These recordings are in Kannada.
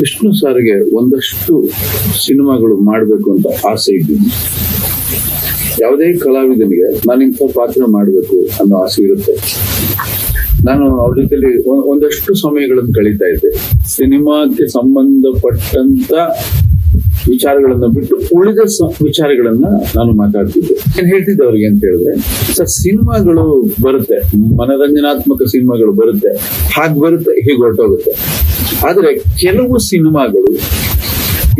ವಿಷ್ಣು ಸಾರಿಗೆ ಒಂದಷ್ಟು ಸಿನಿಮಾಗಳು ಮಾಡಬೇಕು ಅಂತ ಆಸೆ ಇದ್ದೀನಿ ಯಾವುದೇ ಕಲಾವಿದನಿಗೆ ನಾನು ಇಂಥ ಪಾತ್ರ ಮಾಡಬೇಕು ಅನ್ನೋ ಆಸೆ ಇರುತ್ತೆ. ನಾನು ಅವ್ರ ಜೊತೆಲಿ ಒಂದಷ್ಟು ಸಮಯಗಳನ್ನು ಕಳೀತಾ ಇದ್ದೆ. ಸಿನಿಮಾಕ್ಕೆ ಸಂಬಂಧಪಟ್ಟಂತ ವಿಚಾರಗಳನ್ನ ಬಿಟ್ಟು ಉಳಿದ ವಿಚಾರಗಳನ್ನ ನಾನು ಮಾತಾಡ್ತಿದ್ದೆ. ಏನ್ ಹೇಳ್ತಿದ್ದೆ ಅವ್ರಿಗೆ ಅಂತ ಹೇಳಿದ್ರೆ, ಸರ್, ಸಿನಿಮಾಗಳು ಬರುತ್ತೆ. ಮನರಂಜನಾತ್ಮಕ ಸಿನಿಮಾಗಳು ಬರುತ್ತೆ. ಹಾಗೆ ಬರುತ್ತೆ, ಹೀಗೆ ಹೊರಟೋಗುತ್ತೆ. ಆದ್ರೆ ಕೆಲವು ಸಿನಿಮಾಗಳು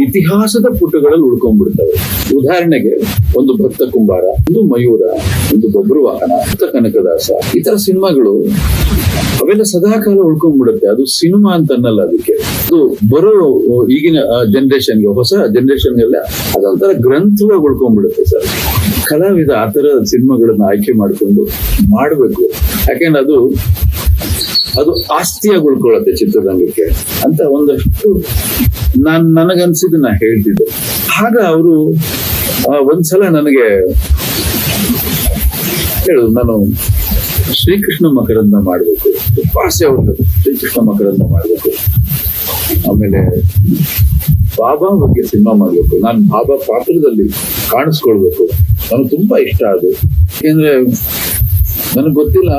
ಇತಿಹಾಸದ ಪುಟಗಳಲ್ಲಿ ಉಳ್ಕೊಂಡ್ಬಿಡ್ತವೆ. ಉದಾಹರಣೆಗೆ ಒಂದು ಭಕ್ತ ಕುಂಬಾರ, ಒಂದು ಮಯೂರ, ಒಂದು ಬಬ್ರು ವಾಹನ, ಭಕ್ತ ಕನಕದಾಸ, ಈ ತರ ಸಿನಿಮಾಗಳು ಅವೆಲ್ಲ ಸದಾಕಾಲ ಉಳ್ಕೊಂಡ್ಬಿಡುತ್ತೆ. ಅದು ಸಿನಿಮಾ ಅಂತ ಅನ್ನಲ್ಲ ಅದಕ್ಕೆ. ಅದು ಬರೋ ಈಗಿನ ಜನರೇಷನ್ಗೆ ಹೊಸ ಜನರೇಷನ್ಗೆಲ್ಲ ಅದೊಂಥರ ಗ್ರಂಥವಾಗಿ ಉಳ್ಕೊಂಡ್ಬಿಡುತ್ತೆ ಸರ್. ಕಲಾವಿದ ಆ ತರ ಸಿನಿಮಾಗಳನ್ನ ಆಯ್ಕೆ ಮಾಡಿಕೊಂಡು ಮಾಡಬೇಕು. ಯಾಕೆಂದ್ರೆ ಅದು ಅದು ಆಸ್ತಿಯಾಗಿ ಉಳ್ಕೊಳ್ಳುತ್ತೆ ಚಿತ್ರರಂಗಕ್ಕೆ ಅಂತ ಒಂದಷ್ಟು ನಾನ್ ನನಗನ್ಸಿದ್ದು ನಾ ಹೇಳ್ತಿದ್ದೆ. ಆಗ ಅವರು ಒಂದ್ಸಲ ನನಗೆ ಹೇಳು, ನಾನು ಶ್ರೀಕೃಷ್ಣ ಮಕರಂದ ಮಾಡಬೇಕು. ಆಸೆ ಅವ್ರದ್ದು ಶ್ರೀಕೃಷ್ಣ ಮಕರಂದ ಮಾಡಬೇಕು. ಆಮೇಲೆ ಬಾಬಾ ಬಗ್ಗೆ ಸಿನಿಮಾ ಮಾಡಬೇಕು. ನಾನು ಬಾಬಾ ಪಾತ್ರದಲ್ಲಿ ಕಾಣಿಸ್ಕೊಳ್ಬೇಕು. ನನಗೆ ತುಂಬಾ ಇಷ್ಟ ಅದು. ಯಾಕೆಂದ್ರೆ ನನಗೆ ಗೊತ್ತಿಲ್ಲ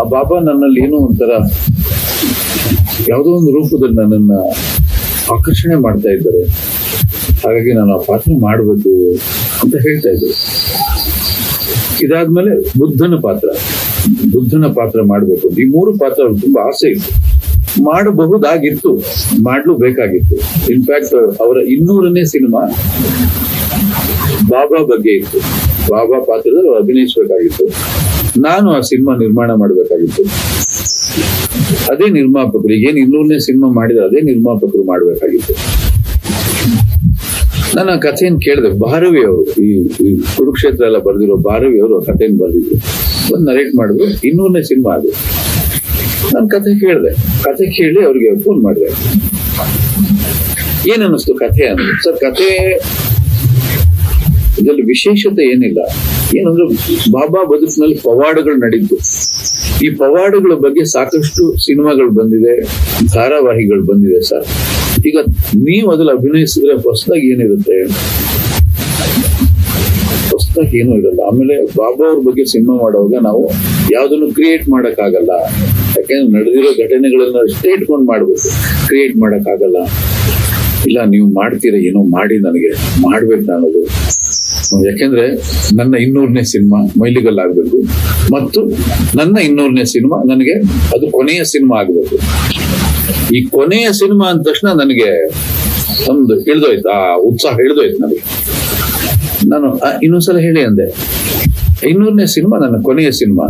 ಆ ಬಾಬಾ ನನ್ನಲ್ಲಿ ಏನೋ ಒಂಥರ ಯಾವುದೋ ಒಂದು ರೂಪದಲ್ಲಿ ನನ್ನನ್ನ ಆಕರ್ಷಣೆ ಮಾಡ್ತಾ ಇದ್ದಾರೆ. ಹಾಗಾಗಿ ನಾನು ಆ ಪಾತ್ರ ಮಾಡಬೇಕು ಅಂತ ಹೇಳ್ತಾ ಇದ್ದೆ. ಇದಾದ್ಮೇಲೆ ಬುದ್ಧನ ಪಾತ್ರ. ಬುದ್ಧನ ಪಾತ್ರ ಮಾಡಬೇಕು ಈ ಮೂರು ಪಾತ್ರ ತುಂಬಾ ಆಸೆ ಇತ್ತು. ಮಾಡಬಹುದಾಗಿತ್ತು. ಮಾಡಲು ಬೇಕಾಗಿತ್ತು ಇನ್ಫ್ಯಾಕ್ಟ್ ಅವರ ಇನ್ನೂರನೇ ಸಿನಿಮಾ ಬಾಬಾ ಬಗ್ಗೆ ಇತ್ತು. ಬಾಬಾ ಪಾತ್ರದಲ್ಲಿ ಅಭಿನಯಿಸಬೇಕಾಗಿತ್ತು. ನಾನು ಆ ಸಿನಿಮಾ ನಿರ್ಮಾಣ ಮಾಡಬೇಕಾಗಿತ್ತು. ಅದೇ ನಿರ್ಮಾಪಕರು ಏನು ಇನ್ನೂರನೇ ಸಿನಿಮಾ ಮಾಡಿದ ಅದೇ ನಿರ್ಮಾಪಕರು ಮಾಡಬೇಕಾಗಿತ್ತು. ನಾನು ಆ ಕಥೆಯನ್ನು ಕೇಳಿದೆ, ಭಾರವಿ ಅವರು, ಈ ಕುರುಕ್ಷೇತ್ರ ಎಲ್ಲ ಬರೆದಿರೋ ಭಾರವಿ ಅವರು ಕಥೆಯನ್ನು ಬರೆದಿದ್ರು. ಬಂದು ನರೇಟ್ ಮಾಡಿದ್ರು ಇನ್ನೂರನೇ ಸಿನಿಮಾ ಅದು. ನಾನು ಕಥೆ ಕೇಳಿದೆ, ಕಥೆ ಕೇಳಿ ಅವ್ರಿಗೆ ಫೋನ್ ಮಾಡಿದೆ. ಏನನ್ನಿಸ್ತು ಕಥೆ ಅಂದ್ರೆ? ಸರ್, ಕಥೆ, ಇದರಲ್ಲಿ ವಿಶೇಷತೆ ಏನಿಲ್ಲ. ಏನಂದ್ರೆ ಬಾಬಾ ಬದುಕಿನಲ್ಲಿ ಪವಾಡಗಳು ನಡೀತು. ಈ ಪವಾಡಗಳ ಬಗ್ಗೆ ಸಾಕಷ್ಟು ಸಿನಿಮಾಗಳು ಬಂದಿದೆ, ಧಾರಾವಾಹಿಗಳು ಬಂದಿದೆ ಸರ್. ಈಗ ನೀವು ಅದ್ರಲ್ಲಿ ಅಭಿನಯಿಸಿದ್ರೆ ಹೊಸದಾಗಿ ಏನಿರುತ್ತೆ? ಹೊಸದಾಗಿ ಏನೂ ಇರಲ್ಲ. ಆಮೇಲೆ ಬಾಬಾ ಅವ್ರ ಬಗ್ಗೆ ಸಿನಿಮಾ ಮಾಡುವಾಗ ನಾವು ಯಾವ್ದನ್ನು ಕ್ರಿಯೇಟ್ ಮಾಡಕ್ಕಾಗಲ್ಲ. ಯಾಕೆಂದ್ರೆ ನಡೆದಿರೋ ಘಟನೆಗಳನ್ನ ಅಷ್ಟೇ ಇಟ್ಕೊಂಡು ಮಾಡ್ಬೇಕು. ಕ್ರಿಯೇಟ್ ಮಾಡಕ್ಕಾಗಲ್ಲ. ಇಲ್ಲ, ನೀವು ಮಾಡ್ತೀರಾ, ಏನೋ ಮಾಡಿ ನನಗೆ. ಮಾಡ್ಬೇಕು ನಾನು ಯಾಕೆಂದ್ರೆ ನನ್ನ ಇನ್ನೂರನೇ ಸಿನಿಮಾ ಮೈಲಿಗಲ್ ಆಗ್ಬೇಕು ಮತ್ತು ನನ್ನ ಇನ್ನೂರನೇ ಸಿನಿಮಾ ನನಗೆ ಅದು ಕೊನೆಯ ಸಿನಿಮಾ ಆಗ್ಬೇಕು. ಈ ಕೊನೆಯ ಸಿನಿಮಾ ಅಂದ ತಕ್ಷಣ ನನಗೆ ಒಂದು ಹಿಡಿದೋಯ್ತು ಆ ಉತ್ಸಾಹ ಹಿಡಿದೋಯ್ತು ನನಗೆ. ನಾನು ಇನ್ನೊಂದ್ಸಲ ಹೇಳಿ ಅಂದೆ. ಇನ್ನೂರನೇ ಸಿನಿಮಾ ನನ್ನ ಕೊನೆಯ ಸಿನಿಮಾ.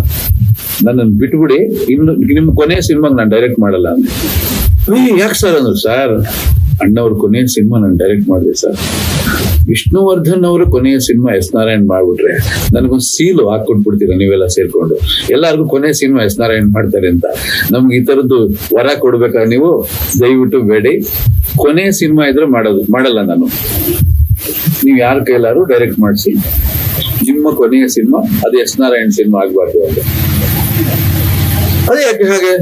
ನನ್ನನ್ನು ಬಿಟ್ಬಿಡಿ. ಇನ್ನು ನಿಮ್ಮ ಕೊನೆಯ ಸಿನಿಮಾಗೆ ನಾನು ಡೈರೆಕ್ಟ್ ಮಾಡಲ್ಲ ಅಂದೆ. ಯಾಕೆ ಸರ್ ಅಂದ್ರು? ಸರ್ ಅಣ್ಣವ್ರ ಕೊನೆಯ ಸಿನಿಮಾ ನಾನು ಡೈರೆಕ್ಟ್ ಮಾಡಿದೆ ಸರ್. ವಿಷ್ಣುವರ್ಧನ್ ಅವರ ಕೊನೆಯ ಸಿನಿಮಾ ಎಸ್ ನಾರಾಯಣ್ ಮಾಡ್ಬಿಟ್ರೆ ನನಗೊಂದು ಸೀಲು ಹಾಕೊಟ್ಬಿಡ್ತೀರಾ ನೀವೆಲ್ಲ ಸೇರ್ಕೊಂಡು. ಎಲ್ಲರಿಗೂ ಕೊನೆಯ ಸಿನಿಮಾ ಎಸ್ ನಾರಾಯಣ್ ಮಾಡ್ತಾರೆ ಅಂತ. ನಮ್ಗೆ ಈ ತರದ್ದು ವರ ಕೊಡ್ಬೇಕಾ ನೀವು? ದಯವಿಟ್ಟು ಬೇಡಿ. ಕೊನೆಯ ಸಿನಿಮಾ ಇದ್ರೆ ಮಾಡೋದು, ಮಾಡಲ್ಲ ನಾನು. ನೀವು ಯಾರ ಕೈಲಾರು ಡೈರೆಕ್ಟ್ ಮಾಡಿಸಿ. ನಿಮ್ಮ ಕೊನೆಯ ಸಿನಿಮಾ, ಅದು ಎಸ್ ನಾರಾಯಣ್ ಸಿನಿಮಾ ಆಗ್ಬಾರ್ದು ಅಂತ. ಅದೇ ಯಾಕೆ ಹಾಗೆ?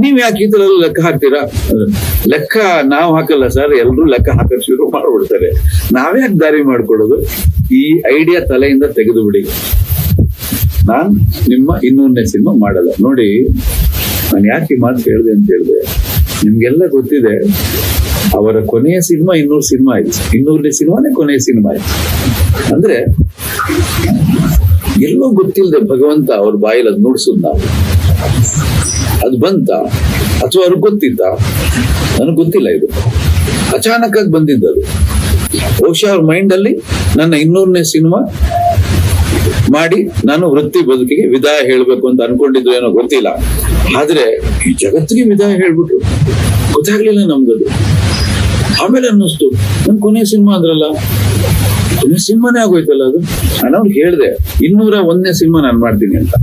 ನೀವ್ ಯಾಕೆ ಈ ತರ ಲೆಕ್ಕ ಹಾಕ್ತೀರಾ? ಲೆಕ್ಕ ನಾವು ಹಾಕಲ್ಲ ಸರ್, ಎಲ್ರು ಲೆಕ್ಕ ಹಾಕಕ್ ಶುರು ಮಾಡ್ಬಿಡ್ತಾರೆ. ನಾವ್ಯಾಕೆ ದಾರಿ ಮಾಡ್ಕೊಡೋದು ಈ ಐಡಿಯಾ ತಲೆಯಿಂದ ತೆಗೆದು ಬಿಡಿ ನಾನ್ ನಿಮ್ಮ ಇನ್ನೊಂದನೇ ಸಿನಿಮಾ ಮಾಡಲ್ಲ. ನೋಡಿ, ನಾನು ಯಾಕೆ ಈ ಮಾತು ಹೇಳಿದೆ ಅಂತ ಹೇಳಿದೆ. ನಿಮ್ಗೆಲ್ಲ ಗೊತ್ತಿದೆ, ಅವರ ಕೊನೆಯ ಸಿನಿಮಾ ಇನ್ನೂರು ಸಿನಿಮಾ ಆಯ್ತು. ಇನ್ನೂರನೇ ಸಿನಿಮಾನೇ ಕೊನೆಯ ಸಿನಿಮಾ ಆಯ್ತು. ಅಂದ್ರೆ, ಎಲ್ಲೂ ಗೊತ್ತಿಲ್ಲದೆ ಭಗವಂತ ಅವ್ರ ಬಾಯಲ್ಲಿ ಅದು ನುಡ್ಸುದ್ ನಾವು. ಅದು ಬಂತ ಅಥವಾ ಅವ್ರಿಗೆ ಗೊತ್ತಿತ್ತ? ನನಗೆ ಗೊತ್ತಿಲ್ಲ ಇದು. ಅಚಾನಕ್ ಆಗಿ ಬಂದಿದ್ದರು ಬಹುಶಃ ಅವ್ರ ಮೈಂಡ್ ಅಲ್ಲಿ ನನ್ನ ಇನ್ನೂರನೇ ಸಿನಿಮಾ ಮಾಡಿ ನಾನು ವೃತ್ತಿ ಬದುಕಿಗೆ ವಿದಾಯ ಹೇಳ್ಬೇಕು ಅಂತ ಅನ್ಕೊಂಡಿದ್ದು ಏನೋ ಗೊತ್ತಿಲ್ಲ. ಆದ್ರೆ ಈ ಜಗತ್ತಿಗೆ ವಿದಾಯ ಹೇಳ್ಬಿಟ್ರು. ಗೊತ್ತಾಗ್ಲಿಲ್ಲ ನಮ್ಗದು ಆಮೇಲೆ ಅನ್ನಿಸ್ತು, ನನ್ ಕೊನೆ ಸಿನಿಮಾ ಅಂದ್ರಲ್ಲ? ಕೊನೆ ಸಿನಿಮಾನೇ ಆಗೋಯ್ತಲ್ಲ ಅದು? ನಾನು ಅವ್ರಿಗೆ ಹೇಳ್ದೆ, ಇನ್ನೂರ ಒಂದನೇ ಸಿನಿಮಾ ನಾನು ಮಾಡ್ತೀನಿ ಅಂತ.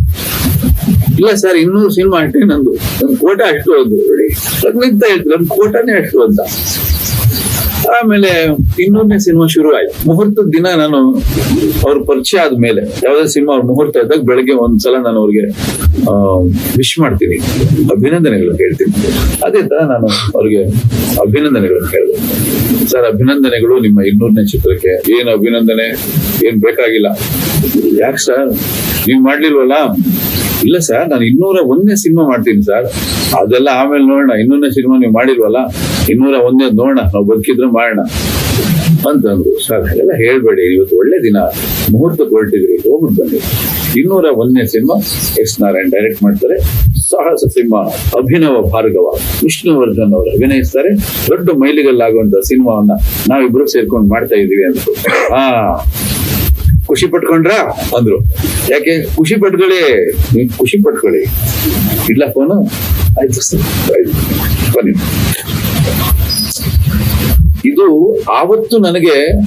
ಇಲ್ಲ ಸರ್ ಇನ್ನೂರು ಸಿನಿಮಾ ಅಷ್ಟೇ ನಂದು. ನನ್ ಕೋಟ ಅಷ್ಟು ಒಂದು ನೋಡಿ. ನಿಂತ ಹೇಳ್ತು ನನ್ ಕೋಟನೇ ಅಷ್ಟು ಅಂತ. ಆಮೇಲೆ ಇನ್ನೊಂದನೇ ಸಿನಿಮಾ ಶುರು ಆಯ್ತು. ಮುಹೂರ್ತದ ದಿನ ನಾನು ಅವ್ರ ಪರಿಚಯ ಆದ್ಮೇಲೆ, ಯಾವ್ದೇ ಸಿನಿಮಾ ಅವ್ರ ಮುಹೂರ್ತ ಇದ್ದಾಗ ಬೆಳಗ್ಗೆ ಒಂದ್ಸಲ ನಾನು ಅವ್ರಿಗೆ ವಿಶ್ ಮಾಡ್ತೀನಿ. ಅಭಿನಂದನೆಗಳು ಹೇಳ್ತೀನಿ ಅದೇ ತರ ನಾನು ಅವ್ರಿಗೆ ಅಭಿನಂದನೆಗಳನ್ನು ಕೇಳಿದೆ ಸರ್, ಅಭಿನಂದನೆಗಳು ನಿಮ್ಮ ಇನ್ನೂರನೇ ಚಿತ್ರಕ್ಕೆ. ಏನು ಅಭಿನಂದನೆ? ಏನ್ ಬೇಕಾಗಿಲ್ಲ. ಯಾಕೆ ಸರ್ ನೀವ್ ಮಾಡ್ಲಿಲ್ವಲ್ಲ? ಇಲ್ಲ ಸರ್ ನಾನು ಇನ್ನೂರ ಒಂದನೇ ಸಿನಿಮಾ ಮಾಡ್ತೀನಿ ಸರ್ ಅದೆಲ್ಲ ಆಮೇಲೆ ನೋಡೋಣ, ಇನ್ನೊಂದನೇ ಸಿನಿಮಾ ನೀವು ಮಾಡಿಲ್ವಲ್ಲ, ಇನ್ನೂರ ಒಂದೇ ನೋಡೋಣ, ನಾವು ಬದುಕಿದ್ರೆ ಮಾಡೋಣ. ಅಂತಂದ್ರು. ಸರ್ ಹಾಗೆಲ್ಲ ಹೇಳ್ಬೇಡಿ, ಇವತ್ತು ಒಳ್ಳೆ ದಿನ. ಮುಹೂರ್ತ ಹೊರಟಿದ್ರಿ ಹೋಗ್ಬಿಟ್ಟು ಬನ್ನಿ. ಇನ್ನೂರ ಒಂದನೇ ಸಿನಿಮಾ ಎಸ್ ನಾರಾಯಣ್ ಡೈರೆಕ್ಟ್ ಮಾಡ್ತಾರೆ. ಸಾಹಸ ಸಿನಿಮಾ, ಅಭಿನವ ಭಾರ್ಗವ. ವಿಷ್ಣುವರ್ಧನ್ ಅವರು ಅಭಿನಯಿಸ್ತಾರೆ. ದೊಡ್ಡ ಮೈಲಿಗಲ್ಲಾಗುವಂತ ಸಿನಿಮಾವನ್ನ ನಾವಿಬ್ರು ಸೇರ್ಕೊಂಡು ಮಾಡ್ತಾ ಇದೀವಿ ಅಂತ ಹಾ. ಖುಷಿ ಪಟ್ಕೊಂಡ್ರ? ಅಂದ್ರು. ಯಾಕೆ? ಖುಷಿ ಪಟ್ಕೊಳ್ಳಿ. ನೀವು ಖುಷಿ ಪಟ್ಕೊಳ್ಳಿ. ಇಲ್ಲ ಫೋನು? ಆಯ್ತು ಬನ್ನಿ. ಇದು ಆವತ್ತು ನನಗೆ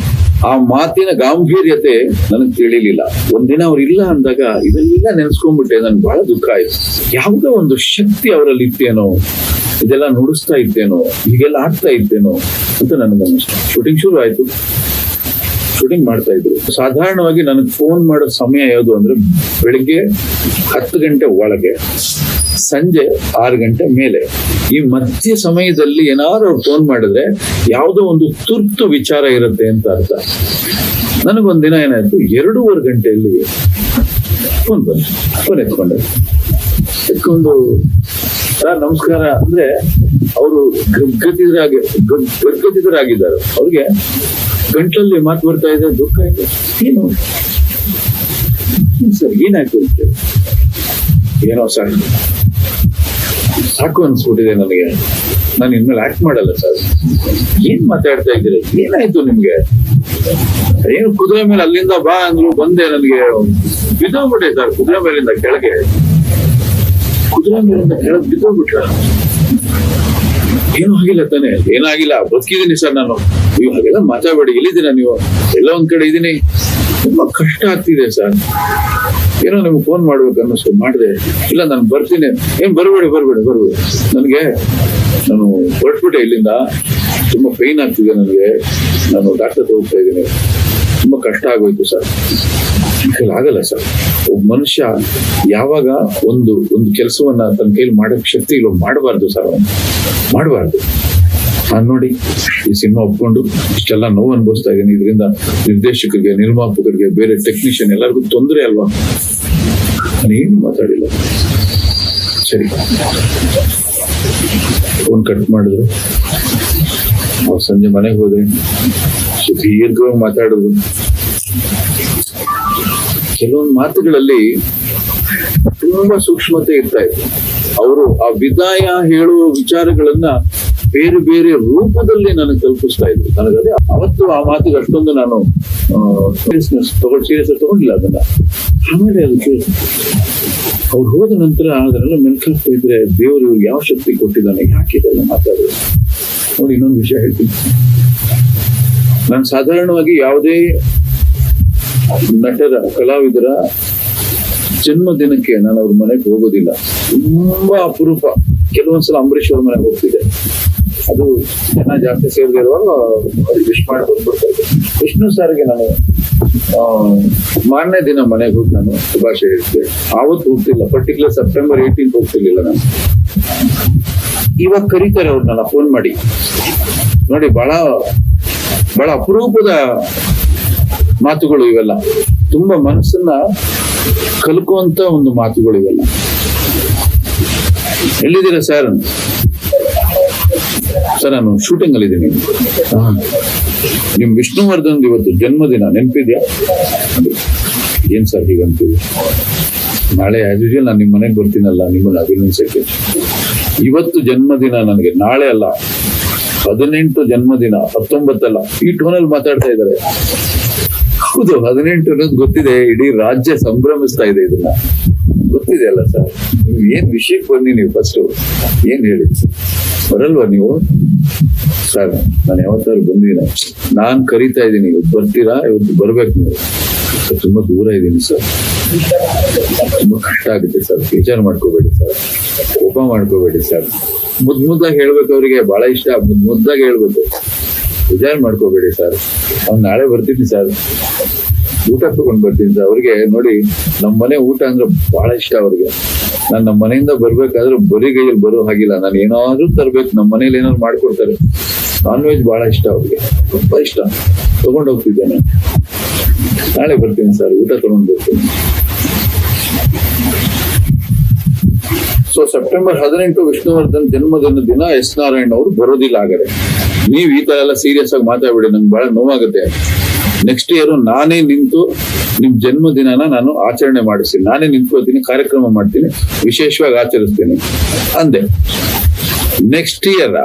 ಆ ಮಾತಿನ ಗಾಂಭೀರ್ಯತೆ ನನಗೆ ತಿಳಿಲಿಲ್ಲ. ಒಂದಿನ ಅವ್ರು ಇಲ್ಲ ಅಂದಾಗ ಇದೆಲ್ಲ ನೆನೆಸ್ಕೊಂಡ್ಬಿಟ್ಟೆ ನನ್ಗೆ ಬಹಳ ದುಃಖ ಆಯ್ತು. ಯಾವುದೋ ಒಂದು ಶಕ್ತಿ ಅವರಲ್ಲಿ ಇತ್ತೇನೋ? ಇದೆಲ್ಲ ನುಡಿಸ್ತಾ ಇದ್ದೇನೋ ಹೀಗೆಲ್ಲ ಆಗ್ತಾ ಇದ್ದೇನೋ ಅಂತ ನನಗನ್ನಿಸ್ತು. ಶೂಟಿಂಗ್ ಶುರು ಆಯ್ತು. ಶೂಟಿಂಗ್ ಮಾಡ್ತಾ ಇದ್ರು. ಸಾಧಾರಣವಾಗಿ ನನಗೆ ಫೋನ್ ಮಾಡೋ ಸಮಯ ಯಾವುದು ಅಂದ್ರೆ ಬೆಳಿಗ್ಗೆ ಹತ್ತು ಗಂಟೆ ಒಳಗೆ, ಸಂಜೆ ಆರು ಗಂಟೆ ಮೇಲೆ. ಈ ಮಧ್ಯ ಸಮಯದಲ್ಲಿ ಏನಾದ್ರು ಅವ್ರು ಫೋನ್ ಮಾಡಿದ್ರೆ ಯಾವುದೋ ಒಂದು ತುರ್ತು ವಿಚಾರ ಇರುತ್ತೆ ಅಂತ ಅರ್ಥ. ನನಗೊಂದಿನ ಏನಾಯ್ತು, ಎರಡೂವರೆ ಗಂಟೆಯಲ್ಲಿ ಫೋನ್ ಬಂತು. ಫೋನ್ ಎತ್ಕೊಂಡೆ. ಎತ್ಕೊಂಡು ನಮಸ್ಕಾರ ಅಂದ್ರೆ ಅವರು ಗದ್ಗತಿತರಾಗಿ ಗದ್- ಗದ್ಗದಿತರಾಗಿದ್ದಾರೆ ಅವ್ರಿಗೆ ಗಂಟಲಲ್ಲಿ ಮಾತು ಬರ್ತಾ ಇದೆ, ದುಃಖ ಇದೆ. ಏನು? ಸರ್ ಏನಾಯ್ತು. ಏನೋ ಸರ್. ಸಾಕು ಅನ್ಸ್ಬಿಟ್ಟಿದೆ ನನಗೆ. ನಾನು ಇನ್ಮೇಲೆ ಆಕ್ಟ್ ಮಾಡಲ್ಲ ಸರ್. ಏನ್ ಮಾತಾಡ್ತಾ ಇದ್ದೀರಿ? ಏನಾಯ್ತು ನಿಮ್ಗೆ? ಏನು ಕುದುರೆ ಮೇಲೆ ಅಲ್ಲಿಂದ ಬಾ ಅಂದ್ರು ಬಂದೆ ನನಗೆ. ಬಿದ್ದೋಗ್ಬಿಟ್ಟೆ ಸರ್, ಕುದುರೆ ಮೇಲಿಂದ ಕೆಳಗೆ. ಕುದುರೆ ಮೇಲಿಂದ ಕೆಳಗೆ ಬಿದ್ದೋಗ್ಬಿಟ್ಟ ಏನೂ ಆಗಿಲ್ಲ ತಾನೆ? ಏನಾಗಿಲ್ಲ? ಬದುಕಿದ್ದೀನಿ ಸರ್ ನಾನು. ನೀವು ಹಾಗೆಲ್ಲ ಮಾತಾಡಬೇಡಿ ಎಲ್ಲಿದ್ದೀರಾ ನೀವು? ಎಲ್ಲ ಒಂದ್ ಕಡೆ ಇದ್ದೀನಿ ತುಂಬಾ ಕಷ್ಟ ಆಗ್ತಿದೆ ಸರ್. ಏನೋ ನಿಮ್ಗೆ ಫೋನ್ ಮಾಡ್ಬೇಕು ಅನ್ನಿಸ್ತು ಮಾಡಿದೆ. ಇಲ್ಲ, ನಾನು ಬರ್ತೀನಿ. ಏನ್, ಬರಬೇಡಿ, ಬರ್ಬೇಡಿ ಬರ್ಬೇಡಿ. ನನಗೆ, ನಾನು ಹೊರಟ್ಬಿಟ್ಟೆ ಇಲ್ಲಿಂದ. ತುಂಬಾ ಪೈನ್ ಆಗ್ತಿದೆ ನನಗೆ. ನಾನು ಡಾಕ್ಟರ್ ಹೋಗ್ತಾ ಇದ್ದೀನಿ. ತುಂಬಾ ಕಷ್ಟ ಆಗೋಯ್ತು ಸರ್. ಆಗಲ್ಲ ಸರ್. ಒಬ್ಬ ಮನುಷ್ಯ ಯಾವಾಗ ಒಂದು ಒಂದು ಕೆಲಸವನ್ನ ತನ್ನ ಕೈಲಿ ಮಾಡಕ್ ಶಕ್ತಿ ಇಲ್ಲ ಮಾಡಬಾರ್ದು ಸರ್ ಮಾಡಬಾರ್ದು. ನಾನು ನೋಡಿ ಈ ಸಿನಿಮಾ ಒಪ್ಕೊಂಡು ಇಷ್ಟೆಲ್ಲ ನೋವು ಅನುಭವಿಸ್ತಾ ಇದ್ದೀನಿ. ಇದರಿಂದ ನಿರ್ದೇಶಕರಿಗೆ, ನಿರ್ಮಾಪಕರಿಗೆ, ಬೇರೆ ಟೆಕ್ನಿಷಿಯನ್ ಎಲ್ಲರಿಗೂ ತೊಂದರೆ ಅಲ್ವಾ? ನಾನು ಏನು ಮಾತಾಡಿಲ್ಲ. ಸರಿ. ಫೋನ್ ಕಟ್ ಮಾಡಿದ್ರು. ಅವ್ರು ಸಂಜೆ ಮನೆಗೆ ಹೋದೆ. ದೀರ್ಘವಾಗಿ ಮಾತಾಡಿದ್ರು ಕೆಲವೊಂದು ಮಾತುಗಳಲ್ಲಿ ತುಂಬಾ ಸೂಕ್ಷ್ಮತೆ ಇರ್ತಾ ಇತ್ತು ಅವರು ಆ ವಿದಾಯ ಹೇಳುವ ವಿಚಾರಗಳನ್ನ ಬೇರೆ ಬೇರೆ ರೂಪದಲ್ಲಿ ನನಗೆ ತಲುಪಿಸ್ತಾ ಇದ್ರು. ನನಗದೇ ಅವತ್ತು ಆ ಮಾತಿಗೆ ಅಷ್ಟೊಂದು ನಾನು ತಗೊಂಡು ಸೀರಿಯಸ್ ತಗೊಂಡಿಲ್ಲ ಅದನ್ನ. ಆಮೇಲೆ ಅದಕ್ಕೆ ಅವ್ರು ಹೋದ ನಂತರ ಅದನ್ನೆಲ್ಲ ಮೆನ್ಕಲ್ತಾ ಇದ್ರೆ ದೇವರು ಇವ್ರಿಗೆ ಯಾವ ಶಕ್ತಿ ಕೊಟ್ಟಿದ್ದಾನೆ, ಯಾಕೆ ಇದೆಲ್ಲ ಮಾತಾಡೋದು? ನೋಡಿ, ಇನ್ನೊಂದು ವಿಷಯ ಹೇಳ್ತೀನಿ. ನಾನು ಸಾಧಾರಣವಾಗಿ ಯಾವುದೇ ನಟರ, ಕಲಾವಿದರ ಜನ್ಮದಿನಕ್ಕೆ ನಾನು ಅವ್ರ ಮನೆಗೆ ಹೋಗೋದಿಲ್ಲ. ತುಂಬಾ ಅಪರೂಪ. ಕೆಲವೊಂದ್ಸಲ ಅಂಬರೀಶ್ ಅವ್ರ ಮನೆಗೆ ಹೋಗ್ತಿದ್ದೆ. ಅದು ಜನ ಜಾಸ್ತಿ ಸೇರಿದಿರುವಾಗ ಅವ್ರಿಗೆ ವಿಶ್ ಮಾಡಿ ಬಂದ್ಬಿಡ್ತಾ ಇದ್ದೆ ವಿಷ್ಣು ಸರ್ಗೆ ನಾನು ಮಾರನೇ ದಿನ ಮನೆಗೆ ಹೋಗಿ ನಾನು ಶುಭಾಶಯ ಹೇಳ್ತಿದ್ದೆ. ಆವತ್ತು ಹೋಗ್ತಿಲ್ಲ ಪರ್ಟಿಕ್ಯುಲರ್ ಸೆಪ್ಟೆಂಬರ್ ಏಯ್ಟೀನ್ ಹೋಗ್ತಿರ್ಲಿಲ್ಲ ನಾನು. ಇವಾಗ ಕರೀತಾರೆ ಅವ್ರನ್ನ ಫೋನ್ ಮಾಡಿ. ನೋಡಿ, ಬಹಳ ಬಹಳ ಅಪರೂಪದ ಮಾತುಗಳು ಇವೆಲ್ಲ. ತುಂಬಾ ಮನಸ್ಸನ್ನ ಕಲ್ಕುವಂತ ಒಂದು ಮಾತುಗಳು ಇವೆಲ್ಲ. ಎಲ್ಲಿದ್ದೀರಾ ಸರ್ ಸರ್, ನಾನು ಶೂಟಿಂಗ್ ಅಲ್ಲಿ ಇದ್ದೀನಿ. ನಿಮ್ ವಿಷ್ಣುವರ್ಧನ್ ಇವತ್ತು ಜನ್ಮದಿನ, ನೆನಪಿದ್ಯಾ. ಏನ್ ಸರ್ ಹೀಗಂತೀವಿ ನಾಳೆ ಆಸ್ ಯೂಶಲ್ ನಾನು ನಿಮ್ಮ ಮನೆಗೆ ಬರ್ತೀನಲ್ಲ, ನಿಮ್ಮನ್ನ ಅಭಿನಂದಿಸಕ್ಕೆ ಇವತ್ತು ಜನ್ಮದಿನ ನನಗೆ, ನಾಳೆ ಅಲ್ಲ, ಹದಿನೆಂಟು ಜನ್ಮದಿನ, ಹತ್ತೊಂಬತ್ತಲ್ಲ, ಈ ಟೋನಲ್ಲಿ ಮಾತಾಡ್ತಾ ಇದ್ದಾರೆ. ಹೌದು, ಹದಿನೆಂಟು ಅನ್ನೋದು ಗೊತ್ತಿದೆ, ಇಡೀ ರಾಜ್ಯ ಸಂಭ್ರಮಿಸ್ತಾ ಇದೆ ಇದನ್ನ. ಗೊತ್ತಿದೆ ಅಲ್ಲ ಸರ್? ನೀವು ಏನ್ ವಿಷಯಕ್ಕೆ ಬನ್ನಿ ನೀವು ಫಸ್ಟ್ ಏನ್ ಹೇಳಿ? ಬರಲ್ವಾ ನೀವು? ಸರ್ ನಾನು ಯಾವತ್ತಾದ್ರು ಬಂದಿನ ನಾನ್ ಕರಿತಾ ಇದ್ದೀನಿ. ಇವತ್ತು ಬರ್ತೀರಾ? ಇವತ್ತು ಬರ್ಬೇಕು ನೀವು. ಸರ್, ತುಂಬಾ ದೂರ ಇದ್ದೀನಿ ಸರ್. ತುಂಬಾ ಕಷ್ಟ ಆಗುತ್ತೆ ಸರ್. ವಿಚಾರ ಮಾಡ್ಕೋಬೇಡಿ ಸರ್. ಕೋಪ ಮಾಡ್ಕೋಬೇಡಿ ಸರ್. ಮುದ್ ಮುದ್ದಾಗಿ ಹೇಳ್ಬೇಕು ಅವರಿಗೆ ಬಹಳ ಇಷ್ಟ. ಮುದ್ ಮುದ್ದಾಗಿ ಹೇಳ್ಬೇಕು. ವಿಚಾರ ಮಾಡ್ಕೋಬೇಡಿ ಸರ್. ಅವ್ನು ನಾಳೆ ಬರ್ತೀನಿ ಸರ್. ಊಟ ತಗೊಂಡ್ ಬರ್ತೀನಿ ಅವ್ರಿಗೆ ನೋಡಿ ನಮ್ಮ ಮನೆ ಊಟ ಅಂದ್ರೆ ಬಹಳ ಇಷ್ಟ ಅವ್ರಿಗೆ. ನಾನು ನಮ್ಮ ಮನೆಯಿಂದ ಬರ್ಬೇಕಾದ್ರೆ ಬರೀ ಕೈಯಲ್ಲಿ ಬರೋ ಹಾಗಿಲ್ಲ. ನಾನು ಏನಾದ್ರೂ ತರ್ಬೇಕು ನಮ್ಮ ಮನೇಲಿ ಏನಾದ್ರು ಮಾಡ್ಕೊಡ್ತಾರೆ. ನಾನ್ ವೆಜ್ ಬಹಳ ಇಷ್ಟ ಅವ್ರಿಗೆ. ತುಂಬಾ ಇಷ್ಟ. ತಗೊಂಡ್ ಹೋಗ್ತಿದ್ದೇನೆ. ನಾಳೆ ಬರ್ತೀನಿ ಸರ್. ಊಟ ತಗೊಂಡ್ ಬರ್ತೀನಿ. ಸೊ ಸೆಪ್ಟೆಂಬರ್ ಹದಿನೆಂಟು ವಿಷ್ಣುವರ್ಧನ್ ಜನ್ಮದಿನ ದಿನ ಎಸ್ ನಾರಾಯಣ್ ಅವರು ಬರೋದಿಲ್ಲ ಆಗರೆ ನೀವ್ ಈ ತರ ಎಲ್ಲ ಸೀರಿಯಸ್ ಆಗಿ ಮಾತಾಡ್ಬಿಡಿ. ನಂಗೆ ಬಹಳ ನೋವಾಗುತ್ತೆ. ನೆಕ್ಸ್ಟ್ ಇಯರ್ ನಾನೇ ನಿಂತು ನಿಮ್ ಜನ್ಮದಿನನ ನಾನು ಆಚರಣೆ ಮಾಡಿಸ್ತೀನಿ. ನಾನೇ ನಿಂತ್ಕೊಳ್ತೀನಿ, ಕಾರ್ಯಕ್ರಮ ಮಾಡ್ತೀನಿ, ವಿಶೇಷವಾಗಿ ಆಚರಿಸ್ತೀನಿ. ಅಂದೆ. ನೆಕ್ಸ್ಟ್ ಇಯರ್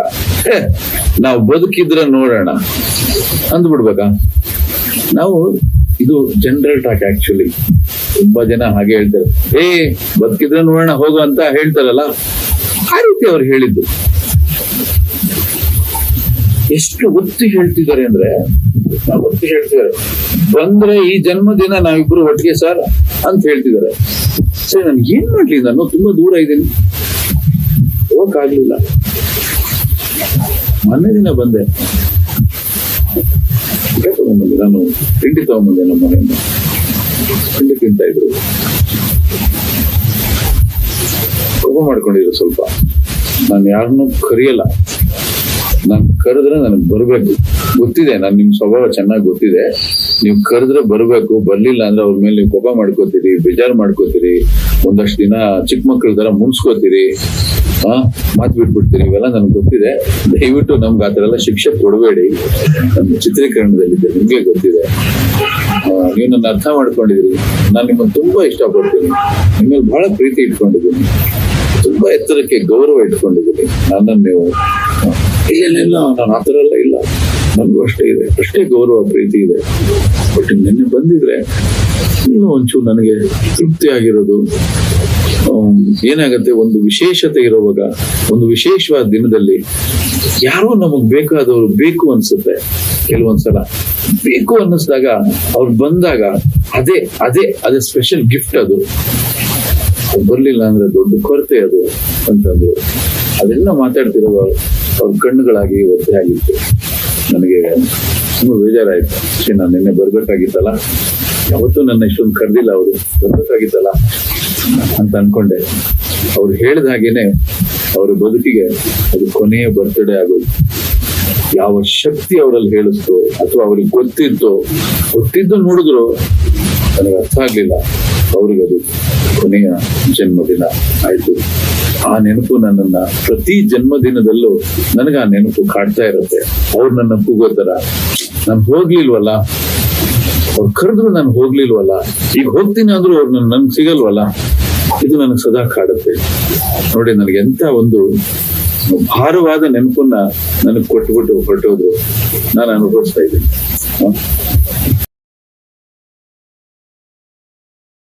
ನಾವು ಬದುಕಿದ್ರೆ ನೋಡೋಣ. ಅಂದ್ಬಿಡ್ಬೇಕಾ? ನಾವು ಇದು ಜನರಲ್ ಟಾಕ್ ಆಕ್ಚುಲಿ ತುಂಬಾ ಜನ ಹಾಗೆ ಹೇಳ್ತಾರೆ. ಏ, ಬದುಕಿದ್ರೆ ನೋಡೋಣ, ಹೋಗು ಅಂತ ಹೇಳ್ತಾರಲ್ಲ? ಆ ರೀತಿ ಅವ್ರು ಹೇಳಿದ್ದು. ಎಷ್ಟು ಒತ್ತು ಹೇಳ್ತಿದ್ದಾರೆ ಅಂದ್ರೆ ಒತ್ತಿ ಹೇಳ್ತಿದ್ದಾರೆ. ಬಂದ್ರೆ ಈ ಜನ್ಮದಿನ ನಾವಿಬ್ರು ಒಟ್ಟಿಗೆ ಸರ್ ಅಂತ ಹೇಳ್ತಿದ್ದಾರೆ. ಸರಿ ನನ್ಗೆ ಏನ್ ಮಾಡ್ಲಿ ನಾನು ತುಂಬಾ ದೂರ ಇದ್ದೀನಿ. ಹೋಗಾಗ್ಲಿಲ್ಲ ಮೊನ್ನೆ ದಿನ ಬಂದೆ. ತಗೊಂಡ್ಬಂದೆ ನಾನು ತಿಂಡಿ ತಗೊಂಡ್ಬಂದೆ ನಮ್ಮ ಮನೆಯಿಂದ. ತಿಂಡಿ ತಿಂತ ಇದ್ರು. ಕೋಪ ಮಾಡ್ಕೊಂಡಿದ್ರು ಸ್ವಲ್ಪ. ನಾನು ಯಾರನ್ನೂ ಕರಿಯಲ್ಲ. ನಾನು ಕರೆದ್ರೆ ನನಗೆ ಬರಬೇಕು. ಗೊತ್ತಿದೆ, ನಾನು ನಿಮ್ಮ ಸ್ವಭಾವ ಚೆನ್ನಾಗಿ ಗೊತ್ತಿದೆ. ನೀವು ಕರೆದ್ರೆ ಬರಬೇಕು, ಬರಲಿಲ್ಲ ಅಂದ್ರೆ ಅವ್ರ ಮೇಲೆ ನೀವು ಕೋಪ ಮಾಡ್ಕೋತೀರಿ, ಬೇಜಾರು ಮಾಡ್ಕೋತೀರಿ, ಒಂದಷ್ಟು ದಿನ ಚಿಕ್ಕ ಮಕ್ಕಳ ತರ ಮುನ್ಸ್ಕೋತೀರಿ ಹಾ ಮಾತು ಬಿಟ್ಬಿಡ್ತೀರಿ, ಇವೆಲ್ಲ ನನ್ಗೆ ಗೊತ್ತಿದೆ. ದಯವಿಟ್ಟು ನಮ್ಗೆ ಆ ಥರ ಎಲ್ಲ ಶಿಕ್ಷೆ ಕೊಡಬೇಡಿ. ನಮ್ಮ ಚಿತ್ರೀಕರಣದಲ್ಲಿದೆ, ನಿಮಗೆ ಗೊತ್ತಿದೆ. ನೀವು ನನ್ನ ಅರ್ಥ ಮಾಡ್ಕೊಂಡಿದ್ದೀರಿ. ನಾನು ನಿಮ್ಮನ್ನು ತುಂಬಾ ಇಷ್ಟಪಡ್ತೀನಿ. ನಿಮ್ಮ ಮೇಲೆ ಬಹಳ ಪ್ರೀತಿ ಇಟ್ಕೊಂಡಿದ್ದೀನಿ. ತುಂಬಾ ಎತ್ತರಕ್ಕೆ ಗೌರವ ಇಟ್ಕೊಂಡಿದ್ದೀನಿ. ನನ್ನನ್ನು ನೀವು ಇಲ್ಲ ನಾನು ಆ ಥರ ಎಲ್ಲ ಇಲ್ಲ. ನನಗೂ ಅಷ್ಟೇ ಇದೆ. ಅಷ್ಟೇ ಗೌರವ, ಪ್ರೀತಿ ಇದೆ. ಬಟ್ ನಿನ್ನೆ ಬಂದಿದ್ರೆ ಇನ್ನೂ ಒಂಚೂರು ನನಗೆ ತೃಪ್ತಿ ಆಗಿರೋದು ಏನಾಗುತ್ತೆ? ಒಂದು ವಿಶೇಷತೆ ಇರುವಾಗ, ಒಂದು ವಿಶೇಷವಾದ ದಿನದಲ್ಲಿ ಯಾರೋ ನಮಗ್ ಬೇಕಾದವರು ಬೇಕು ಅನ್ಸುತ್ತೆ. ಕೆಲವೊಂದ್ಸಲ ಬೇಕು ಅನ್ನಿಸ್ದಾಗ ಅವ್ರು ಬಂದಾಗ ಅದೇ ಅದೇ ಅದೇ ಸ್ಪೆಷಲ್ ಗಿಫ್ಟ್ ಅದು. ಬರ್ಲಿಲ್ಲ ಅಂದ್ರೆ ದೊಡ್ಡ ಕೊರತೆ ಅದು ಅಂತಂದ್ರು. ಅದೆಲ್ಲ ಮಾತಾಡ್ತಿರುವ ಅವ್ರ ಕಣ್ಣುಗಳಾಗಿ ಒತ್ತೆ ಆಗಿತ್ತು. ನನಗೆ ತುಂಬಾ ಬೇಜಾರಾಯ್ತು. ಛೇ ನಾನು ನಿನ್ನೆ ಬರ್ಬೇಕಾಗಿತ್ತಲ್ಲ? ಯಾವತ್ತೂ ನನ್ನ ಇಷ್ಟೊಂದು ಕರೆದಿಲ್ಲ ಅವರು. ಬರ್ಬೇಕಾಗಿತ್ತಲ್ಲ? ಅಂತ ಅನ್ಕೊಂಡೆ. ಅವ್ರು ಹೇಳಿದ ಹಾಗೇನೆ ಅವರ ಬದುಕಿಗೆ ಅದು ಕೊನೆಯ ಬರ್ತ್ಡೇ ಆಗೋದು. ಯಾವ ಶಕ್ತಿ ಅವರಲ್ಲಿ ಹೇಳಿಸ್ತೋ ಅಥವಾ ಅವ್ರಿಗೆ ಗೊತ್ತಿತ್ತು ಗೊತ್ತಿದ್ದು ನೋಡಿದ್ರು ನನಗೆ ಅರ್ಥ ಆಗ್ಲಿಲ್ಲ. ಅವ್ರಿಗದು ಕೊನೆಯ ಜನ್ಮದಿನ ಆಯ್ತು. ಆ ನೆನಪು ನನ್ನನ್ನ ಪ್ರತಿ ಜನ್ಮದಿನದಲ್ಲೂ ನನಗೆ ಆ ನೆನಪು ಕಾಡ್ತಾ ಇರುತ್ತೆ. ಅವ್ರು ನನ್ನ ಕೂಗೋತರ ನಾನು ಹೋಗ್ಲಿಲ್ವಲ್ಲ? ಅವ್ರು ಕರೆದ್ರು ನಾನು ಹೋಗ್ಲಿಲ್ವಲ್ಲ? ಈಗ ಹೋಗ್ತೀನಿ ಅಂದ್ರೂ ಅವ್ರು ನನ್ ನನ್ಗೆ ಸಿಗಲ್ವಲ್ಲ? ಇದು ನನಗೆ ಸದಾ ಕಾಡುತ್ತೆ. ನೋಡಿ, ನನಗೆ ಎಂತ ಒಂದು ಭಾರವಾದ ನೆನಪನ್ನ ನನಗೆ ಕೊಟ್ಬಿಟ್ಟು ಹೊರಟೋದು ನಾನು ಅನುಭವಿಸ್ತಾ ಇದ್ದೀನಿ?